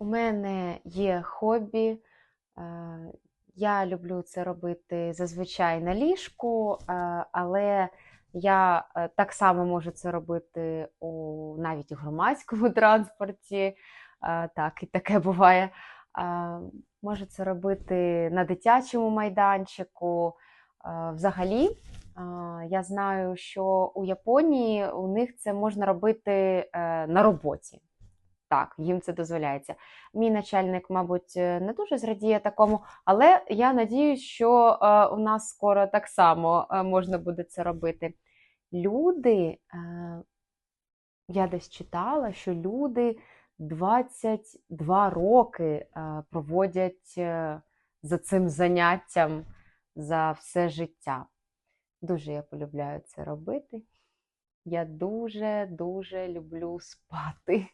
У мене є хобі. е, Я люблю це робити зазвичай на ліжку, е, але я е, так само можу це робити у навіть у громадському транспорті. Так, і таке буває. Можу це робити на дитячому майданчику. Взагалі, я знаю, що у Японії у них це можна робити на роботі. Так, їм це дозволяється. Мій начальник, мабуть, е, не дуже зрадіє такому, але я надіюсь, що е, у нас скоро так само е, можна буде це робити. Люди, я десь читала, що люди 22 роки проводять за цим заняттям за все життя. Дуже я полюбляю це робити. Я дуже-дуже люблю спати.